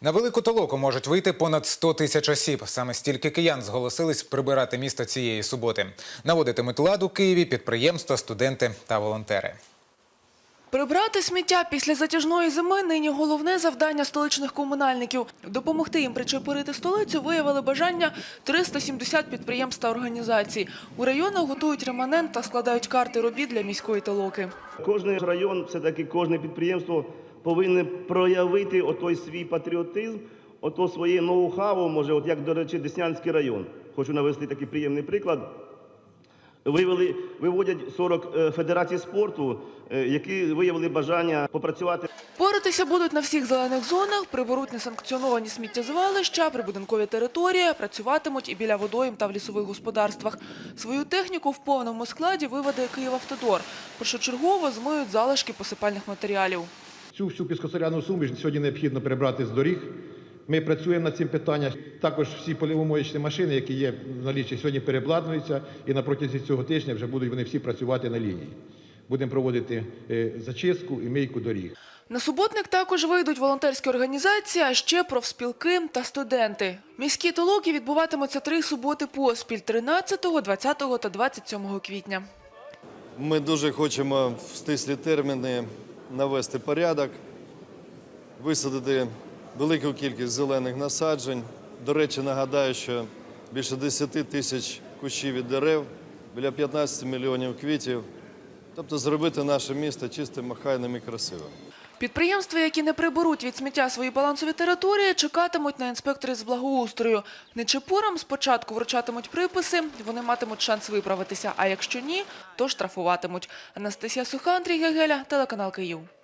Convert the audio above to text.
На велику толоку можуть вийти понад 100 тисяч осіб. Саме стільки киян зголосились прибирати місто цієї суботи. Наводитимуть лад у Києві підприємства, студенти та волонтери. Прибрати сміття після затяжної зими нині головне завдання столичних комунальників. Допомогти їм причепурити столицю виявили бажання 370 підприємств та організацій. У районах готують реманент та складають карти робіт для міської толоки. Кожний район, все-таки кожне підприємство повинне проявити отой свій патріотизм, ото своє ноу-хау, може, от як, до речі, Деснянський район. Хочу навести такий приємний приклад. Вивели, виводять 40 е, федерацій спорту, е, які виявили бажання попрацювати Поритися будуть на всіх зелених зонах, приберуть несанкціоновані сміттєзвалища, прибудинкові території, працюватимуть і біля водойм та в лісових господарствах. Свою техніку в повному складі виведе Київавтодор. Першочергово змиють залишки посипальних матеріалів. Цю всю піскосоляну суміш сьогодні необхідно прибрати з доріг. Ми працюємо над цим питанням. Також всі полівомоєчні машини, які є в наліччі, сьогодні перебладнуються, і на протязі цього тижня вже будуть вони всі працювати на лінії. Будемо проводити е, зачистку і мийку доріг. На суботник також вийдуть волонтерські організації, а ще профспілки та студенти. Міські толоки відбуватимуться три суботи поспіль – 13, 20 та 27 квітня. Ми дуже хочемо в стислі терміни навести порядок, висадити велику кількість зелених насаджень. До речі, нагадаю, що більше 10 тисяч кущів і дерев, біля 15 мільйонів квітів. Тобто зробити наше місто чистим, охайним і красивим. Підприємства, які не приберуть від сміття свої балансові території, чекатимуть на інспекторів з благоустрою. Нечепурам спочатку вручатимуть приписи, вони матимуть шанс виправитися, а якщо ні, то штрафуватимуть. Анастасія Суха, Андрій Гегеля, телеканал Київ.